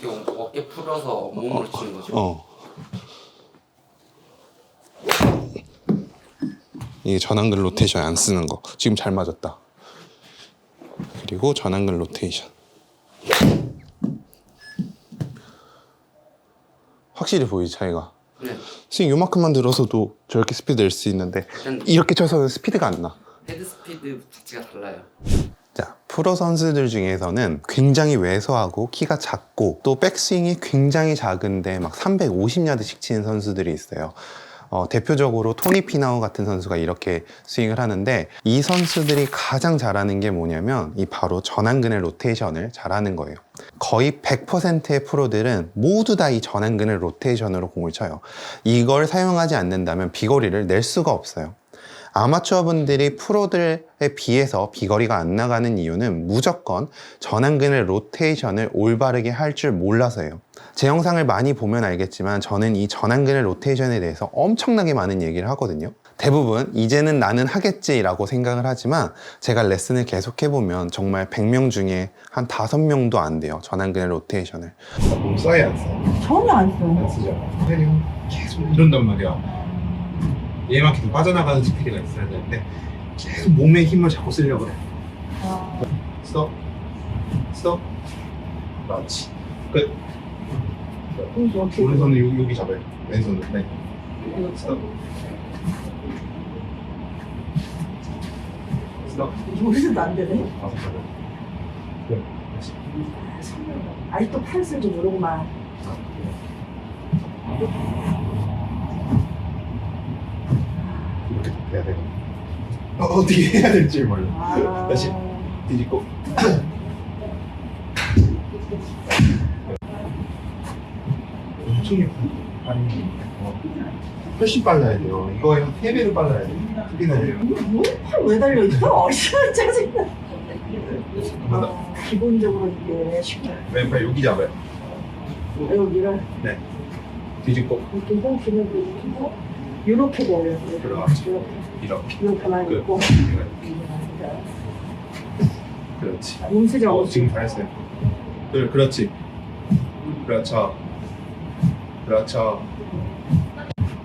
이렇게 어깨 풀어서 몸으로 치는 거죠. 어. 이게 전완근 로테이션 안 쓰는 거. 지금 잘 맞았다. 그리고 전완근 로테이션. 확실히 보이지 차이가. 네. 스윙 요만큼만 들어서도 저렇게 스피드 낼 수 있는데 일단 이렇게 쳐서는 스피드가 안 나. 헤드 스피드 자체가 달라요. 자, 프로 선수들 중에서는 굉장히 왜소하고 키가 작고 또 백스윙이 굉장히 작은데 막 350야드씩 치는 선수들이 있어요. 어, 대표적으로 토니 피나우 같은 선수가 이렇게 스윙을 하는데 이 선수들이 가장 잘하는 게 뭐냐면 이 바로 전완근의 로테이션을 잘하는 거예요. 거의 100%의 프로들은 모두 다 이 전완근의 로테이션으로 공을 쳐요. 이걸 사용하지 않는다면 비거리를 낼 수가 없어요. 아마추어 분들이 프로들에 비해서 비거리가 안 나가는 이유는 무조건 전완근의 로테이션을 올바르게 할 줄 몰라서예요. 제 영상을 많이 보면 알겠지만 저는 이 전완근의 로테이션에 대해서 엄청나게 많은 얘기를 하거든요. 대부분 이제는 나는 하겠지라고 생각을 하지만 제가 레슨을 계속 해보면 정말 100명 중에 한 5명도 안 돼요. 전완근의 로테이션을. 몸 써야 안 써. 전혀 안 써요. 안 쓰죠. 선생님 계속 이런단 말이야. 얘만큼 빠져나가는 스피드가 있어야 되는데 계속 몸에 힘을 자꾸 쓰려고 그래. 아, 스톱. 스톱. 그렇지. 끝. 오른손은 여기, 여기 잡아요. 왼손은. 네. 스톱. 스톱. 여기서도 안 되네. 다섯 번. 끝. 다시. 아직도 팔 쓸 줄 모르구만. 이렇게 해야 되고. 어, 어떻게 해야 될지 몰라. 아, 다시. 뒤집고. 엄청. 아니, 어, 훨씬 빨라야 돼요. 이거에 한 3배로 빨라야 돼요. 크게 나요. 팔왜 달려 있어? 어시원 짜증나. 아, 기본적으로 이게 쉽게 왼팔 여기 잡아요. 여기를 뒤집고. 이렇게 홍기를 이렇게 이렇게 되는 그렇지. 이렇게 이렇게. 이렇게만 끝. 있고 그렇지. 몸세정 어, 지금 잘했어요. 둘, 그렇지. 그렇죠. 그렇죠.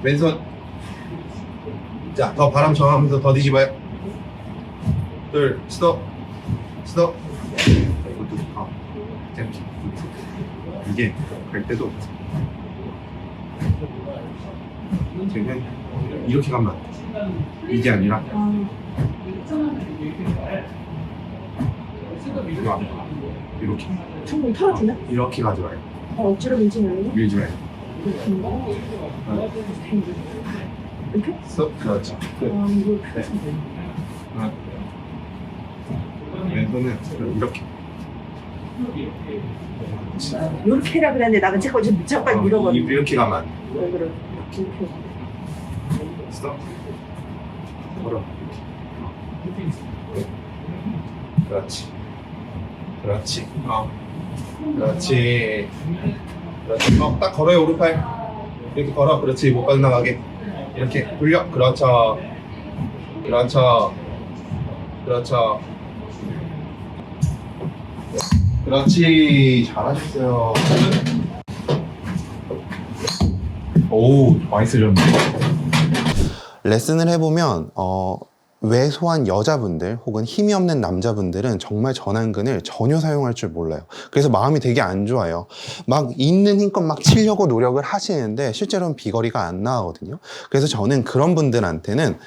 왼손. 자, 더 바람 저항하면서 더 뒤집어요. 둘, 스톱. 스톱. 이것도, 어. 이렇게. 이게 갈 때도 지금 이렇게 가면 안 돼. 이게 아니라 아, 이거 안. 이렇게 충분히 털어지나? 이렇게 가져와요. 어, 억지로 밀지는 않나? 밀지 말고. 이렇게? 스톱. 그렇죠. 끝. 아, 이거 하나. 왼손은 이렇게. 이렇게 해라 그랬는데 나는 자꾸 좀 자꾸 어, 밀어버려. 이- 이렇게 가면 안 돼. 왜 그래? 걸어. 그렇지. 그렇지. 어. 그렇지. 그렇지. 어, 딱 걸어요, 오른팔. 이렇게 걸어. 그렇지. 못 빠져나가게. 이렇게 돌려. 그렇죠. 그렇죠. 그렇죠. 그렇지. 잘하셨어요. 오, 많이 쓰셨네. 레슨을 해보면 어, 왜소한 여자분들 혹은 힘이 없는 남자분들은 정말 전완근을 전혀 사용할 줄 몰라요. 그래서 마음이 되게 안 좋아요. 막 있는 힘껏 막 치려고 노력을 하시는데 실제로는 비거리가 안 나거든요. 그래서 저는 그런 분들한테는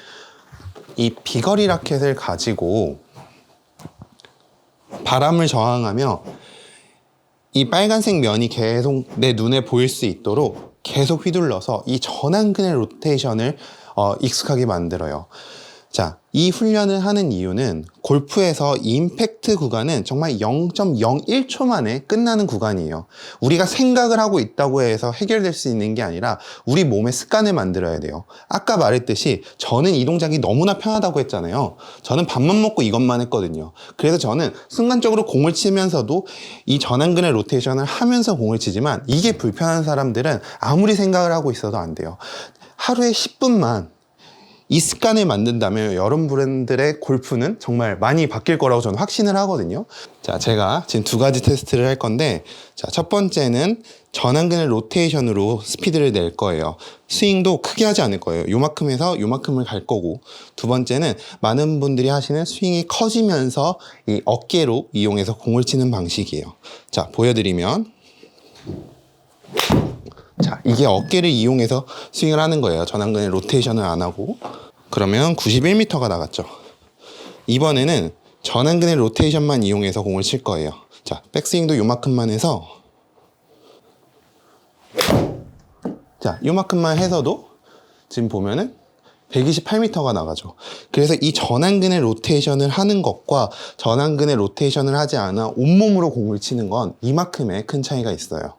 이 비거리 라켓을 가지고 바람을 저항하며 이 빨간색 면이 계속 내 눈에 보일 수 있도록 계속 휘둘러서 이 전완근의 로테이션을 어, 익숙하게 만들어요. 자, 이 훈련을 하는 이유는 골프에서 이 임팩트 구간은 정말 0.01초 만에 끝나는 구간이에요. 우리가 생각을 하고 있다고 해서 해결될 수 있는 게 아니라 우리 몸의 습관을 만들어야 돼요. 아까 말했듯이 저는 이 동작이 너무나 편하다고 했잖아요. 저는 밥만 먹고 이것만 했거든요. 그래서 저는 순간적으로 공을 치면서도 이 전완근의 로테이션을 하면서 공을 치지만 이게 불편한 사람들은 아무리 생각을 하고 있어도 안 돼요. 하루에 10분만 이 습관을 만든다면 여러 분들의 골프는 정말 많이 바뀔 거라고 저는 확신을 하거든요. 자, 제가 지금 두 가지 테스트를 할 건데, 자, 첫 번째는 전완근의 로테이션으로 스피드를 낼 거예요. 스윙도 크게 하지 않을 거예요. 요만큼에서 요만큼을 갈 거고, 두 번째는 많은 분들이 하시는 스윙이 커지면서 이 어깨로 이용해서 공을 치는 방식이에요. 자, 보여드리면, 자, 이게 어깨를 이용해서 스윙을 하는 거예요. 전완근의 로테이션을 안 하고. 그러면 91m가 나갔죠. 이번에는 전완근의 로테이션만 이용해서 공을 칠 거예요. 자, 백스윙도 요만큼만 해서 자, 요만큼만 해서도 지금 보면은 128m가 나가죠. 그래서 이 전완근의 로테이션을 하는 것과 전완근의 로테이션을 하지 않아 온몸으로 공을 치는 건 이만큼의 큰 차이가 있어요.